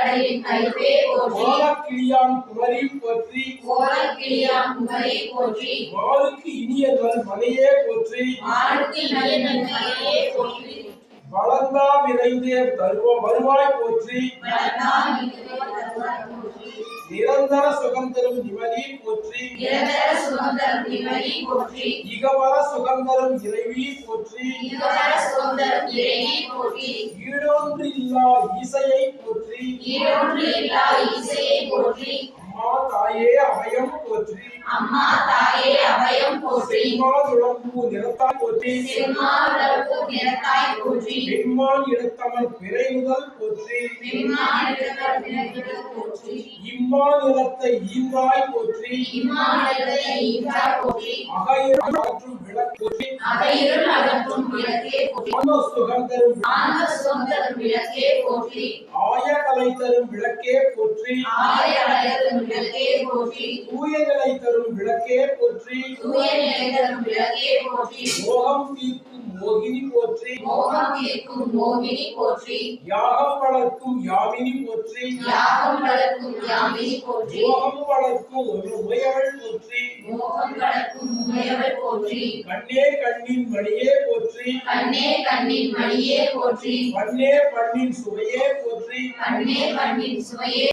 கடலின் கருப்பே போற்றி. ஓலக்கிளியான் குமரி போற்றி. ஓலக்கிளியாம் குமரி போற்றி. மாலுக்கு இனியவன் மலையே போற்றி. ஆழ்த்தி நயனே போற்றி. வளர்ந்தா விரைந்தே தருவ வருவாய் போற்றி. வளர்ந்தாம் நிரந்தர சுகம் தரும் நிமதி போற்றி. நிரந்தர சுதந்திரம் நிம்மதி போற்றி. இகவர சுகம் தரும் இறைவி போற்றி. இதுவர சுதந்திரம் இறைவி போற்றி. ஈடொன்று இல்லா இசையை போற்றி ஈடொன்று இல்லா இசையை போற்றி. அம்மா தாயே அபயம் போற்றி. அம்மா தாயே அபயம் போற்றி. நிறத்தாய் போற்றி. நிறத்தாய் போற்றி. பெண்மான் பிறை முதல் போற்றி. போற்றி இம்மான் நிலத்தை ஈந்தாய் போற்றி. இம்மானிடத்தை ஈன்றாய் போற்றி. அகையில் அகற்றும் விளக்கு போற்றி. அகையிருள் அகற்றும் விளக்கே போற்றி. ஆன்ம சுகம் தரும் ஆன்ம சுதந்திரம் விளக்கே போற்றி. ஆயகலை தரும் விளக்கே போற்றி. ஆய விளக்கே போற்றி. தூய நிலை தரும் விளக்கே போற்றி. தூய நிலை தரும் விளக்கே போற்றி. மோகம் தீர்க்கும் மோகினி போற்றி. மோகம் தீர்க்கும் மோகினி போற்றி. யாகம் வளர்க்கும் யாமினி போற்றி. யாகம் வளர்க்கும் யாமினி போற்றி மோகம் வளர்க்கும் ஒரு உயவள் போற்றி மோகம் வளர்க்கும் முனையவள் போற்றி கண்ணே கண்ணின் மணியே போற்றி கண்ணே கண்ணின் மணியே போற்றி பண்ணே பண்ணின் சுவையே போற்றி கண்ணே கண்ணின் சுவையே